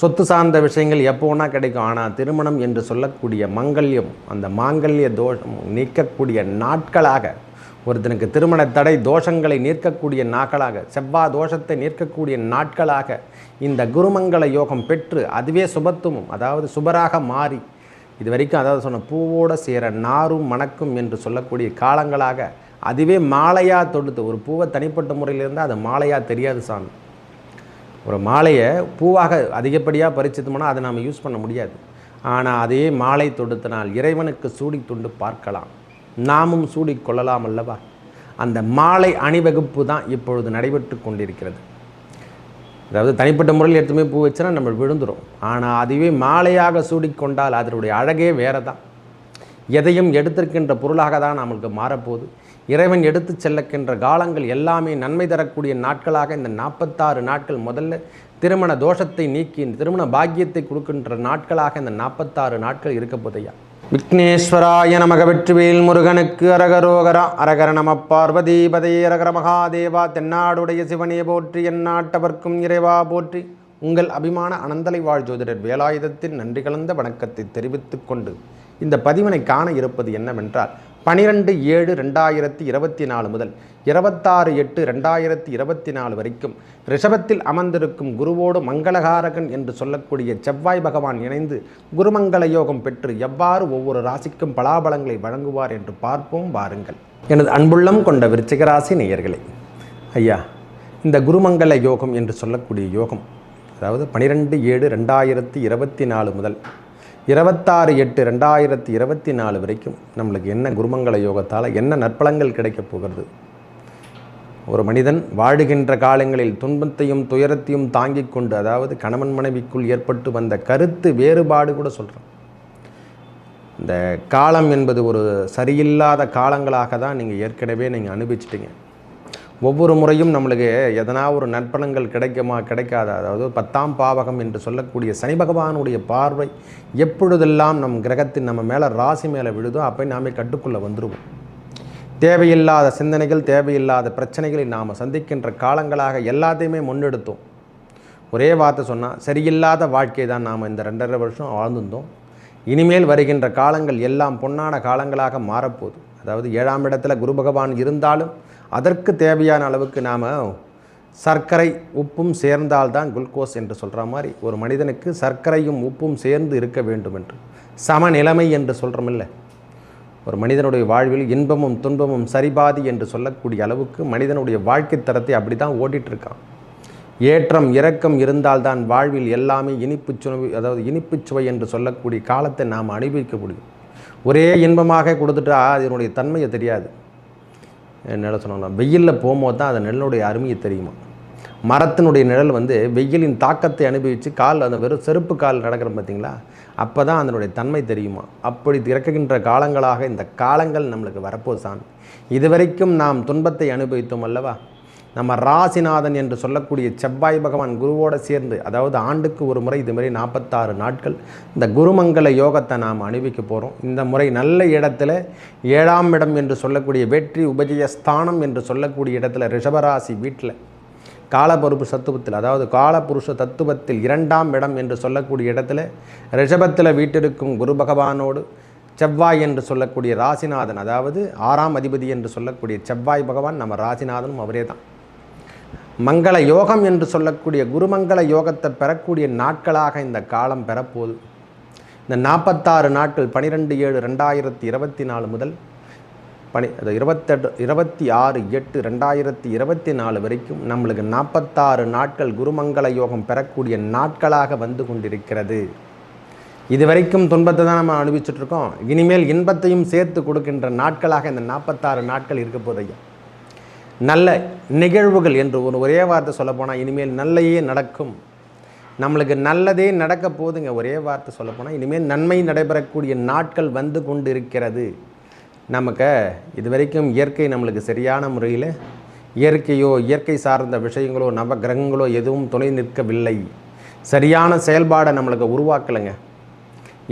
சொத்து சார்ந்த விஷயங்கள் எப்போனா கிடைக்கும். ஆனால் திருமணம் என்று சொல்லக்கூடிய மங்கல்யம் அந்த மாங்கல்ய தோஷம் நீக்கக்கூடிய நாட்களாக ஒருத்தனுக்கு திருமண தடை தோஷங்களை நீர்க்கக்கூடிய நாட்களாக செவ்வா தோஷத்தை நிற்கக்கூடிய நாட்களாக இந்த குருமங்கள யோகம் பெற்று அதுவே சுபத்துவம் அதாவது சுபராக மாறி இது வரைக்கும் அதாவது சொன்ன பூவோட சேர நாரும் மணக்கும் என்று சொல்லக்கூடிய காலங்களாக அதுவே மாலையாக தொடுத்து ஒரு பூவை தனிப்பட்ட முறையில் இருந்தால் அது மாலையாக தெரியாது சாமி. ஒரு மாலையை பூவாக அதிகப்படியாக பறிச்சதுமோனா அதை நாம் யூஸ் பண்ண முடியாது. ஆனால் அதே மாலை தொடுத்தனால் இறைவனுக்கு சூடி துண்டு பார்க்கலாம். நாமும் சூடி கொள்ளலாம் அல்லவா? அந்த மாலை அணிவகுப்பு தான் இப்பொழுது நடைபெற்று கொண்டிருக்கிறது. அதாவது தனிப்பட்ட முறையில் எடுத்துமே பூ வச்சுனா நம்ம விழுந்துரும். ஆனால் அதுவே மாலையாக சூடிக்கொண்டால் அதனுடைய அழகே வேறு தான் எதையும் எடுத்திருக்கின்ற பொருளாக தான் நம்மளுக்கு மாறப்போகுது. இறைவன் எடுத்து செல்லக்கின்ற காலங்கள் எல்லாமே நன்மை தரக்கூடிய நாட்களாக இந்த நாற்பத்தாறு நாட்கள் முதல்ல திருமண தோஷத்தை நீக்கி திருமண பாக்கியத்தை கொடுக்கின்ற நாட்களாக இந்த நாற்பத்தாறு நாட்கள் இருக்க போதையா? விக்னேஸ்வராய நமக வெற்றிவேல் முருகனுக்கு அரகரோகரா அரகர நம பார்வதி அரகர மகாதேவா தென்னாடுடைய சிவனே போற்றி எந்நாட்டவர்க்கும் இறைவா போற்றி. உங்கள் அபிமான அனந்தலை வாழ் ஜோதிடர் வேலாயுதத்தின் நன்றி கலந்த வணக்கத்தை தெரிவித்துக்கொண்டு இந்த பதிவினை காண இருப்பது என்னவென்றால் பனிரெண்டு ஏழு ரெண்டாயிரத்தி இருபத்தி நாலு முதல் இருபத்தாறு எட்டு ரெண்டாயிரத்தி இருபத்தி நாலு வரைக்கும் ரிஷபத்தில் அமர்ந்திருக்கும் குருவோடு மங்களகாரகன் என்று சொல்லக்கூடிய செவ்வாய் பகவான் இணைந்து குருமங்கள யோகம் பெற்று எவ்வாறு ஒவ்வொரு ராசிக்கும் பலாபலங்களை வழங்குவார் என்று பார்ப்போம் வாருங்கள். எனது அன்புள்ளம் கொண்ட விருச்சிகராசி நேயர்களே ஐயா இந்த குருமங்கள யோகம் என்று சொல்லக்கூடிய யோகம் அதாவது பனிரெண்டு ஏழு ரெண்டாயிரத்தி இருபத்தி நாலு முதல் இருபத்தாறு எட்டு ரெண்டாயிரத்தி இருபத்தி நாலு வரைக்கும் நம்மளுக்கு என்ன குருமங்கள யோகத்தால் என்ன நற்பலங்கள் கிடைக்கப் போகிறது? ஒரு மனிதன் வாழுகின்ற காலங்களில் துன்பத்தையும் துயரத்தையும் தாங்கிக் கொண்டு அதாவது கணவன் மனைவிக்குள் ஏற்பட்டு வந்த கருத்து வேறுபாடு கூட சொல்கிறோம் இந்த காலம் என்பது ஒரு சரியில்லாத காலங்களாக தான் நீங்கள் ஏற்கனவே நீங்கள் அனுபவிச்சிட்டீங்க. ஒவ்வொரு முறையும் நம்மளுக்கு எதனா ஒரு நற்பலங்கள் கிடைக்குமா கிடைக்காதா? அதாவது பத்தாம் பாவகம் என்று சொல்லக்கூடிய சனி பகவானுடைய பார்வை எப்பொழுதெல்லாம் நம் கிரகத்தின் நம்ம மேலே ராசி மேலே விழுதோ அப்போ நாமே கட்டுக்குள்ளே வந்துடுவோம் தேவையில்லாத சிந்தனைகள் தேவையில்லாத பிரச்சனைகளை நாம் சந்திக்கின்ற காலங்களாக எல்லாத்தையுமே முன்னெடுத்தோம். ஒரே வார்த்தை சொன்னால் சரியில்லாத வாழ்க்கை தான் நாம் இந்த ரெண்டரை வருஷம் வாழ்ந்திருந்தோம். இனிமேல் வருகின்ற காலங்கள் எல்லாம் பொன்னான காலங்களாக மாறப்போகுது. அதாவது ஏழாம் இடத்துல குரு பகவான் இருந்தாலும் அதற்கு தேவையான அளவுக்கு நாம் சர்க்கரை உப்பும் சேர்ந்தால்தான் குளுக்கோஸ் என்று சொல்கிற மாதிரி ஒரு மனிதனுக்கு சர்க்கரையும் உப்பும் சேர்ந்து இருக்க வேண்டும் என்று சமநிலைமை என்று சொல்கிறோமில்ல ஒரு மனிதனுடைய வாழ்வில் இன்பமும் துன்பமும் சரிபாதி என்று சொல்லக்கூடிய அளவுக்கு மனிதனுடைய வாழ்க்கை தரத்தை அப்படி தான் ஓடிட்டுருக்கான். இருக்கான் ஏற்றம் இரக்கம் இருந்தால்தான் வாழ்வில் எல்லாமே இனிப்பு சுவை அதாவது இனிப்பு சுவை என்று சொல்லக்கூடிய காலத்தை நாம் அனுபவிக்க முடியும். ஒரே இன்பமாக கொடுத்துட்டா அதனுடைய தன்மையை தெரியாது. என்ன சொன்னாங்க வெயிலில் போகும்போது தான் அந்த நிழலுடைய அருமையை தெரியுமா? மரத்தினுடைய நிழல் வந்து வெயிலின் தாக்கத்தை அனுபவித்து கால் அந்த வெறும் செருப்பு கால் நடக்கிற பார்த்தீங்களா? அப்போ தான் அதனுடைய தன்மை தெரியுமா? அப்படி திறக்கின்ற காலங்களாக இந்த காலங்கள் நம்மளுக்கு வரப்போகுது சாமி. இதுவரைக்கும் நாம் துன்பத்தை அனுபவித்தோம் அல்லவா? நம்ம ராசிநாதன் என்று சொல்லக்கூடிய செவ்வாய் பகவான் குருவோடு சேர்ந்து அதாவது ஆண்டுக்கு ஒரு முறை இது மாதிரி நாற்பத்தாறு நாட்கள் இந்த குருமங்கல யோகத்தை நாம் அணிவிக்க போகிறோம் இந்த முறை நல்ல இடத்துல ஏழாம் இடம் என்று சொல்லக்கூடிய வெற்றி உபஜயஸ்தானம் என்று சொல்லக்கூடிய இடத்துல ரிஷபராசி வீட்டில் காலபருப்பு சத்துவத்தில் அதாவது காலபுருஷ தத்துவத்தில் இரண்டாம் இடம் என்று சொல்லக்கூடிய இடத்துல ரிஷபத்தில் வீட்டிருக்கும் குரு பகவானோடு செவ்வாய் என்று சொல்லக்கூடிய ராசிநாதன் அதாவது ஆறாம் அதிபதி என்று சொல்லக்கூடிய செவ்வாய் பகவான் நம்ம ராசிநாதனும் அவரே தான். மங்கள யோகம் என்று சொல்லக்கூடிய குருமங்கள யோகத்தை பெறக்கூடிய நாட்களாக இந்த காலம் பெறப்போகுது. இந்த நாற்பத்தாறு நாட்கள் பனிரெண்டு ஏழு ரெண்டாயிரத்தி இருபத்தி நாலு முதல் பனி அது இருபத்தெட்டு இருபத்தி ஆறு எட்டு ரெண்டாயிரத்தி இருபத்தி நாலு வரைக்கும் நம்மளுக்கு நாற்பத்தாறு நாட்கள் குருமங்கள யோகம் பெறக்கூடிய நாட்களாக வந்து கொண்டிருக்கிறது. இது வரைக்கும் துன்பத்தை தான் நம்ம அனுபவிச்சுட்ருக்கோம் இனிமேல் இன்பத்தையும் சேர்த்து கொடுக்கின்ற நாட்களாக இந்த நாற்பத்தாறு நாட்கள் இருக்க போதையா நல்ல நிகழ்வுகள் என்று ஒரு ஒரே வார்த்தை சொல்லப்போனால் இனிமேல் நல்லையே நடக்கும். நம்மளுக்கு நல்லதே நடக்க போதுங்க ஒரே வார்த்தை சொல்லப்போனால் இனிமேல் நன்மை நடைபெறக்கூடிய நாட்கள் வந்து கொண்டு இருக்கிறது நமக்கு இது வரைக்கும் இயற்கை நம்மளுக்கு சரியான முறையில் இயற்கையோ இயற்கை சார்ந்த விஷயங்களோ நவ கிரகங்களோ எதுவும் துணை நிற்கவில்லை. சரியான செயல்பாடை நம்மளுக்கு உருவாக்கலைங்க.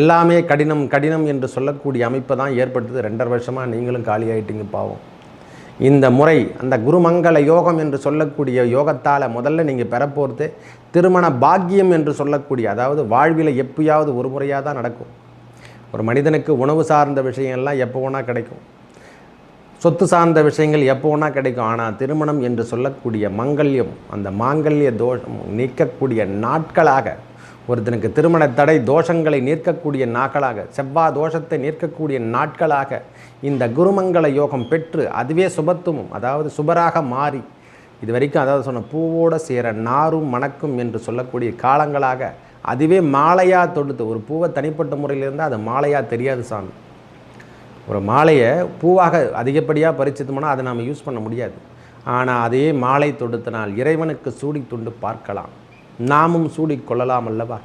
எல்லாமே கடினம் கடினம் என்று சொல்லக்கூடிய அமைப்பை தான் ஏற்பட்டது ரெண்டரை வருஷமாக நீங்களும் காலியாயிட்டீங்க பாவம். இந்த முறை அந்த குருமங்கள யோகம் என்று சொல்லக்கூடிய யோகத்தால் முதல்ல நீங்கள் பெறப்போகிறது திருமண பாக்கியம் என்று சொல்லக்கூடிய அதாவது வாழ்வில் எப்பயாவது ஒரு முறையாக தான் நடக்கும். ஒரு மனிதனுக்கு உணவு சார்ந்த விஷயங்கள்லாம் எப்போ வேணால் கிடைக்கும். சொத்து சார்ந்த விஷயங்கள் எப்போ வேணால் கிடைக்கும். ஆனால் திருமணம் என்று சொல்லக்கூடிய மங்கல்யம் அந்த மாங்கல்ய தோஷம் நீக்கக்கூடிய நாட்களாக ஒருத்தனுக்கு திருமண தடை தோஷங்களை நிற்கக்கூடிய நாட்களாக செவ்வாய் தோஷத்தை நிற்கக்கூடிய நாட்களாக இந்த குருமங்கள யோகம் பெற்று அதுவே சுபத்துவம் அதாவது சுபராக மாறி இது வரைக்கும் அதாவது சொன்ன பூவோட சேர நாரும் மணக்கும் என்று சொல்லக்கூடிய காலங்களாக அதுவே மாலையாக தொடுத்து ஒரு பூவை தனிப்பட்ட முறையில் இருந்தால் அது மாலையாக தெரியாது சாமி. ஒரு மாலையை பூவாக அதிகப்படியாக பறிச்சதுமோனா அதை நாம் யூஸ் பண்ண முடியாது. ஆனால் அதே மாலை தொடுத்தனால் இறைவனுக்கு சூடி துண்டு பார்க்கலாம். நாமும் சூடிக்கொள்ளலாம் அல்லவா?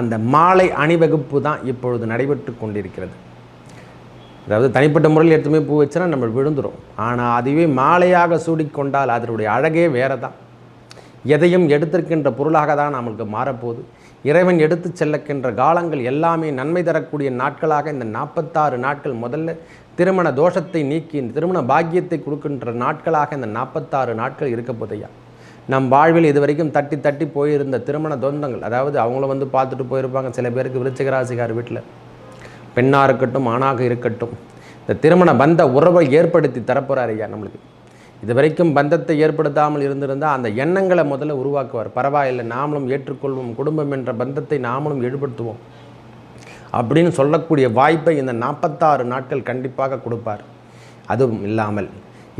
அந்த மாலை அணிவகுப்பு தான் இப்பொழுது நடைபெற்று கொண்டிருக்கிறது. அதாவது தனிப்பட்ட முறையில் எடுத்துமே பூ வச்சுனா நம்ம விழுந்துரும். ஆனால் அதுவே மாலையாக சூடிக்கொண்டால் அதனுடைய அழகே வேறு தான் எதையும் எடுத்திருக்கின்ற பொருளாக தான் நம்மளுக்கு மாறப்போகுது. இறைவன் எடுத்து செல்லக்கின்ற காலங்கள் எல்லாமே நன்மை தரக்கூடிய நாட்களாக இந்த நாற்பத்தாறு நாட்கள் முதல்ல திருமண தோஷத்தை நீக்கி திருமண பாக்கியத்தை கொடுக்கின்ற நாட்களாக இந்த நாற்பத்தாறு நாட்கள் இருக்க போதையா நம் வாழ்வில் இது வரைக்கும் தட்டி தட்டி போயிருந்த திருமண தொந்தங்கள் அதாவது அவங்கள வந்து பார்த்துட்டு போயிருப்பாங்க சில பேருக்கு விருச்சிகராசிகார் வீட்டில். பெண்ணாக இருக்கட்டும் ஆணாக இருக்கட்டும். இந்த திருமண பந்த உறவை ஏற்படுத்தி தரப்போகிறார் ஐயா நம்மளுக்கு. இது வரைக்கும் பந்தத்தை ஏற்படுத்தாமல் இருந்திருந்தால் அந்த எண்ணங்களை முதல்ல உருவாக்குவார். பரவாயில்லை நாமளும் ஏற்றுக்கொள்வோம் குடும்பம் என்ற பந்தத்தை நாமளும் ஈடுபடுத்துவோம் அப்படின்னு சொல்லக்கூடிய வாய்ப்பை இந்த நாற்பத்தாறு நாட்கள் கண்டிப்பாக கொடுப்பார். அதுவும் இல்லாமல்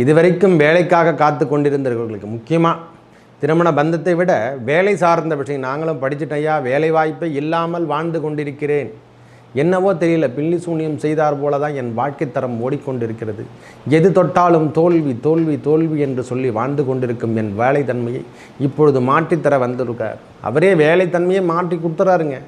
இதுவரைக்கும் வேலைக்காக காத்து கொண்டிருந்தவர்களுக்கு முக்கியமாக திருமண பந்தத்தை விட வேலை சார்ந்த விஷயம். நாங்களும் படிச்சுட்டையா வேலை வாய்ப்பை இல்லாமல் வாழ்ந்து கொண்டிருக்கிறேன். என்னவோ தெரியல பில்லி சூனியம் செய்தார் போல தான் என் வாழ்க்கை தரம் ஓடிக்கொண்டிருக்கிறது. எது தொட்டாலும் தோல்வி தோல்வி தோல்வி என்று சொல்லி வாழ்ந்து கொண்டிருக்கும் என் வேலை தன்மையை இப்பொழுது மாற்றித்தர வந்திருக்கார். அவரே வேலை தன்மையை மாற்றி கொடுத்துறாருங்க.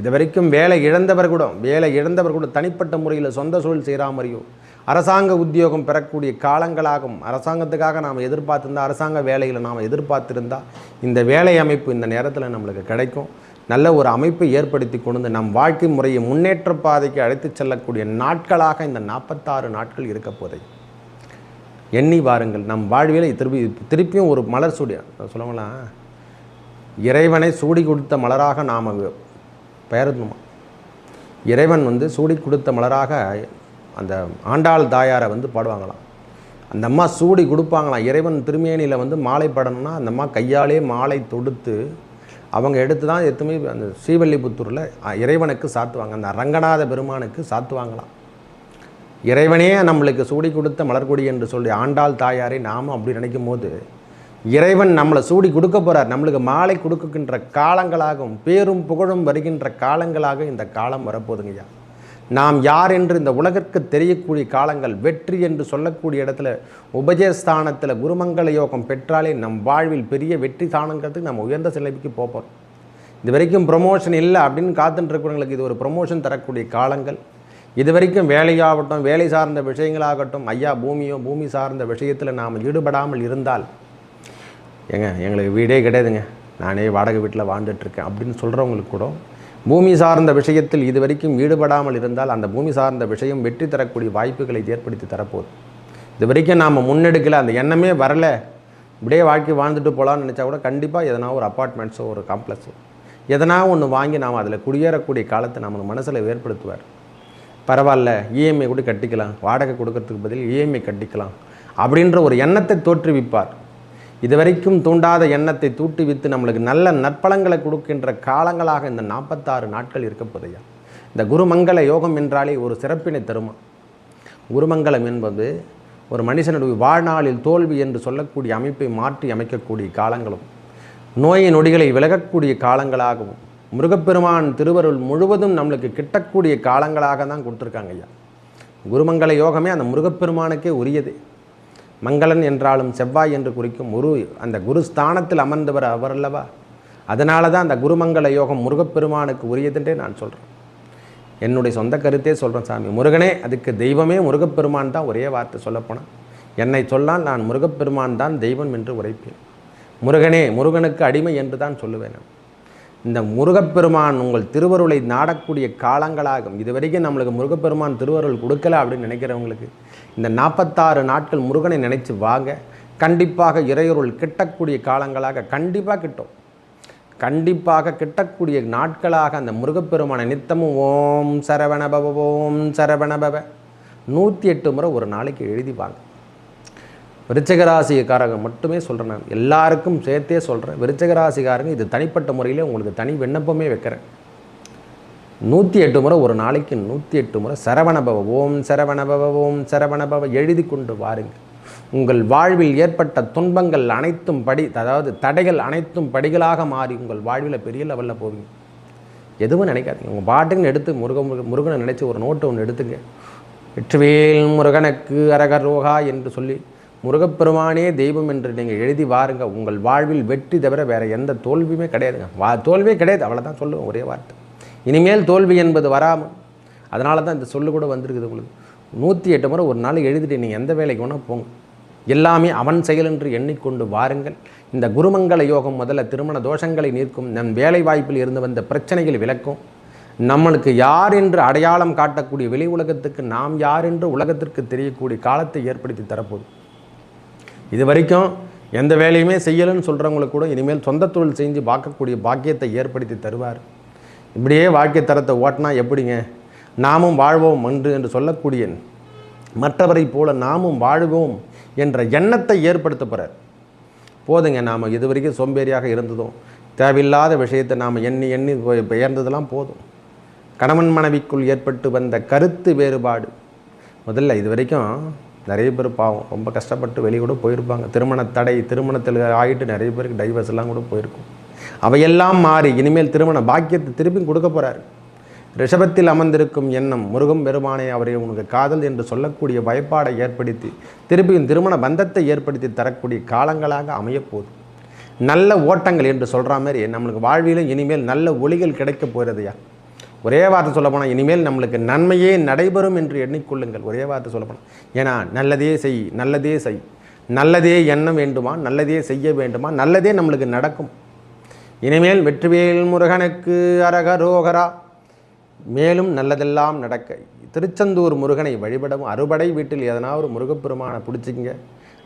இது வரைக்கும் வேலை இழந்தவர் கூட வேலை இழந்தவர் கூட தனிப்பட்ட முறையில் சொந்த சூழல் செய்கிறா மாதிரியோ அரசாங்க உத்தியோகம் பெறக்கூடிய காலங்களாகும். அரசாங்கத்துக்காக நாம் எதிர்பார்த்துருந்தா அரசாங்க வேலையில் நாம் எதிர்பார்த்திருந்தால் இந்த வேலை அமைப்பு இந்த நேரத்தில் நம்மளுக்கு கிடைக்கும். நல்ல ஒரு அமைப்பை ஏற்படுத்தி கொண்டு நம் வாழ்க்கை முறையை முன்னேற்ற பாதைக்கு அழைத்து செல்லக்கூடிய நாட்களாக இந்த நாற்பத்தாறு நாட்கள் இருக்க போதை. எண்ணி வாருங்கள். நம் வாழ்வியலை திருப்பி திருப்பியும் ஒரு மலர் சூடி சொல்லுங்களா இறைவனை சூடி கொடுத்த மலராக நாம் பெயர்ந்தோமா? இறைவன் வந்து சூடி கொடுத்த மலராக அந்த ஆண்டாள் தாயாரை வந்து பாடுவாங்களாம். அந்த அம்மா சூடி கொடுப்பாங்களாம். இறைவன் திருமேனியில் வந்து மாலை படணும்னா அந்த அம்மா கையாலே மாலை தொடுத்து அவங்க எடுத்து தான் எத்துமே அந்த ஸ்ரீவல்லிபுத்தூரில் இறைவனுக்கு சாத்துவாங்க. அந்த ரங்கநாத பெருமானுக்கு சாத்துவாங்களாம். இறைவனே நம்மளுக்கு சூடி கொடுத்த மலர்கொடி என்று சொல்லி ஆண்டாள் தாயாரை நாமும் அப்படி நினைக்கும் போது இறைவன் நம்மளை சூடி கொடுக்க போகிறார் நம்மளுக்கு மாலை கொடுக்கின்ற காலங்களாகவும் பேரும் புகழும் வருகின்ற காலங்களாக இந்த காலம் வரப்போதுங்கய்யா நாம் யார் என்று இந்த உலகிற்கு தெரியக்கூடிய காலங்கள் வெற்றி என்று சொல்லக்கூடிய இடத்துல உபஜயஸ்தானத்தில் குருமங்கள யோகம் பெற்றாலே நம் வாழ்வில் பெரிய வெற்றி தானங்கிறதுக்கு நம்ம உயர்ந்த சிலைக்கு போகிறோம் இது வரைக்கும் ப்ரொமோஷன் இல்லை அப்படின்னு காத்துட்டுருக்கிறவங்களுக்கு இது ஒரு ப்ரொமோஷன் தரக்கூடிய காலங்கள். இது வரைக்கும் வேலையாகட்டும் வேலை சார்ந்த விஷயங்களாகட்டும் ஐயா பூமியோ பூமி சார்ந்த விஷயத்தில் நாம் ஈடுபடாமல் இருந்தால் ஏங்க எங்களுக்கு வீடே கிடையாதுங்க. நானே வாடகை வீட்டில் வாழ்ந்துட்டுருக்கேன் அப்படின்னு சொல்கிறவங்களுக்கு கூட பூமி சார்ந்த விஷயத்தில் இதுவரைக்கும் ஈடுபடாமல் இருந்தால் அந்த பூமி சார்ந்த விஷயம் வெற்றி தரக்கூடிய வாய்ப்புகளை ஏற்படுத்தி தரப்போகுது. இது வரைக்கும் நாம் முன்னெடுக்கல அந்த எண்ணமே வரல. இப்படியே வாழ்க்கை வாழ்ந்துட்டு போகலான்னு நினச்சா கூட கண்டிப்பாக எதனா ஒரு அப்பார்ட்மெண்ட்ஸோ ஒரு காம்ப்ளெக்ஸோ எதனா ஒன்று வாங்கி நாம் அதில் குடியேறக்கூடிய காலத்தை நம்ம மனசில் ஏற்படுத்துவார். பரவாயில்ல இஎம்ஐ கூட கட்டிக்கலாம். வாடகை கொடுக்கறதுக்கு பதில் இஎம்ஐ கட்டிக்கலாம். அப்படின்ற ஒரு எண்ணத்தை தோற்றுவிப்பார். இதுவரைக்கும் தூண்டாத எண்ணத்தை தூட்டுவித்து நம்மளுக்கு நல்ல நற்பலங்களை கொடுக்கின்ற காலங்களாக இந்த நாற்பத்தாறு நாட்கள் இருக்க போதையா? இந்த குருமங்கள யோகம் என்றாலே ஒரு சிறப்பினை தருமா? குருமங்கலம் என்பது ஒரு மனுஷனுடைய வாழ்நாளில் தோல்வி என்று சொல்லக்கூடிய அமைப்பை மாற்றி அமைக்கக்கூடிய காலங்களும் நோயின் நொடிகளை விலகக்கூடிய காலங்களாகவும் முருகப்பெருமான் திருவருள் முழுவதும் நம்மளுக்கு கிட்டக்கூடிய காலங்களாக தான் கொடுத்துருக்காங்க ஐயா. குருமங்கள யோகமே அந்த முருகப்பெருமானுக்கே உரியது. மங்களன் என்றாலும் செவ்வாய் என்று குறிக்கும் குரு அந்த குரு ஸ்தானத்தில் அமர்ந்தவர் அவர் அல்லவா? அதனால தான் அந்த குருமங்கள யோகம் முருகப்பெருமானுக்கு உரியதுன்றே நான் சொல்கிறேன் என்னுடைய சொந்த கருத்தே சொல்கிறேன் சாமி. முருகனே அதுக்கு தெய்வமே முருகப்பெருமான் தான் ஒரே வார்த்தை சொல்லப்போனால் என்னை சொன்னால் நான் முருகப்பெருமான் தான் தெய்வம் என்று உரைப்பேன். முருகனே முருகனுக்கு அடிமை என்று தான் சொல்லுவேன் நான். இந்த முருகப்பெருமான் உங்கள் திருவருளை நாடக்கூடிய காலங்களாகும். இதுவரைக்கும் நம்மளுக்கு முருகப்பெருமான் திருவருள் கொடுக்கல அப்படின்னு நினைக்கிறவங்களுக்கு இந்த நாற்பத்தாறு நாட்கள் முருகனை நினைச்சு வாங்க. கண்டிப்பாக இறையொருள் கிட்டக்கூடிய காலங்களாக கண்டிப்பாக கிட்டும். கண்டிப்பாக கிட்டக்கூடிய நாட்களாக அந்த முருகப்பெருமானை நித்தமும் ஓம் சரவணபவ ஓம் சரவணபவ. நூற்றி எட்டு முறை ஒரு நாளைக்கு எழுதி வாங்க. விருச்சகராசிக்காரங்க மட்டுமே சொல்கிறேன் நான். எல்லாருக்கும் சேர்த்தே சொல்கிறேன் விருச்சகராசிக்காரங்க இது தனிப்பட்ட முறையில் உங்களுக்கு தனி விண்ணப்பமே வைக்கிறேன். நூற்றி எட்டு முறை ஒரு நாளைக்கு நூற்றி எட்டு முறை சரவணபவ ஓம் சரவணபவ ஓம் சரவணபவ எழுதி கொண்டு வாருங்கள் உங்கள் வாழ்வில் ஏற்பட்ட துன்பங்கள் அனைத்தும் படி அதாவது தடைகள் அனைத்தும் படிகளாக மாறி உங்கள் வாழ்வில் பெரிய லெவலில் போவீங்க. எதுவும் நினைக்காதீங்க. உங்கள் பாட்டுன்னு எடுத்து முருக முருக முருகனை நினச்சி ஒரு நோட்டு ஒன்று எடுத்துங்க. வெற்றிவேல் முருகனுக்கு அரகரோகா என்று சொல்லி முருகப்பெருமானே தெய்வம் என்று நீங்கள் எழுதி வாருங்க. உங்கள் வாழ்வில் வெற்றி தவிர வேறு எந்த தோல்வியுமே கிடையாதுங்க. வா தோல்வியே கிடையாது. அவ்வளோதான் சொல்லுவேன் ஒரே வார்த்தை. இனிமேல் தோல்வி என்பது வராமல். அதனால தான் இந்த சொல்லு கூட வந்திருக்குது உங்களுக்கு. நூற்றி எட்டு முறை ஒரு நாள் எழுதிட்டு நீங்கள் எந்த வேலைக்கு வேணால் போங்க. எல்லாமே அவன் செயல் என்று எண்ணிக்கொண்டு வாருங்கள். இந்த குருமங்கள யோகம் முதல்ல திருமண தோஷங்களை நீர்க்கும். நம் வேலை வாய்ப்பில் இருந்து வந்த பிரச்சனைகள் விளக்கும். நம்மளுக்கு யார் என்று அடையாளம் காட்டக்கூடிய வெளி உலகத்துக்கு நாம் யார் என்று உலகத்திற்கு தெரியக்கூடிய காலத்தை ஏற்படுத்தி தரப்போகுது. இது வரைக்கும் எந்த வேலையுமே செய்யலைன்னு சொல்கிறவங்களுக்கு கூட இனிமேல் சொந்த தொழில் செஞ்சு பார்க்கக்கூடிய பாக்கியத்தை ஏற்படுத்தி தருவார். இப்படியே வாழ்க்கை தரத்தை ஓட்டினா எப்படிங்க? நாமும் வாழ்வோம் என்று என்று சொல்லக்கூடிய மற்றவரை போல நாமும் வாழ்வோம் என்ற எண்ணத்தை ஏற்படுத்த போகிறார் போதுங்க நாம் இது வரைக்கும் சோம்பேறியாக இருந்ததும் தேவையில்லாத விஷயத்தை நாம் எண்ணி எண்ணி போய் பெயர்ந்ததெல்லாம் போதும். கணவன் மனைவிக்குள் ஏற்பட்டு வந்த கருத்து வேறுபாடு. முதல்ல இது வரைக்கும் நிறைய பேர் பாவம். ரொம்ப கஷ்டப்பட்டு வெளியே கூட போயிருப்பாங்க. திருமண தடை திருமணத்தில் ஆகிட்டு நிறைய பேருக்கு டைவர்ஸ் எல்லாம் கூட போயிருக்கும். அவையெல்லாம் மாறி இனிமேல் திருமண பாக்கியத்தை திருப்பியும் கொடுக்க போகிறாரு ரிஷபத்தில் அமர்ந்திருக்கும் எண்ணம் முருகம் பெருமானை அவரை உனக்கு காதல் என்று சொல்லக்கூடிய பயப்பாடை ஏற்படுத்தி திருப்பியும் திருமண பந்தத்தை ஏற்படுத்தி தரக்கூடிய காலங்களாக அமையப்போகுது நல்ல ஓட்டங்கள் என்று சொல்கிற மாதிரி நம்மளுக்கு வாழ்விலும் இனிமேல் நல்ல ஒளிகள் கிடைக்க போகிறதையா ஒரே வார்த்தை சொல்ல போனால் இனிமேல் நம்மளுக்கு நன்மையே நடைபெறும் என்று எண்ணிக்கொள்ளுங்கள். ஒரே வார்த்தை சொல்ல போனால் ஏன்னா நல்லதே செய் நல்லதே செய். நல்லதே எண்ண வேண்டுமா? நல்லதே செய்ய வேண்டுமா? நல்லதே நம்மளுக்கு நடக்கும். இனிமேல் வெற்றிவேல் முருகனுக்கு அரகரோகரா. மேலும் நல்லதெல்லாம் நடக்க. திருச்செந்தூர் முருகனை வழிபடவும் அறுபடை வீட்டில் எதனா ஒரு முருகப்பெருமானை பிடிச்சிங்க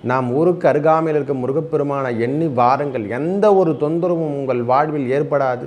நாம் ஊருக்கு அருகாமையில் இருக்க முருகப்பெருமானை எண்ணி வாருங்கள். எந்த ஒரு தொந்தரவும் உங்கள் வாழ்வில் ஏற்படாது.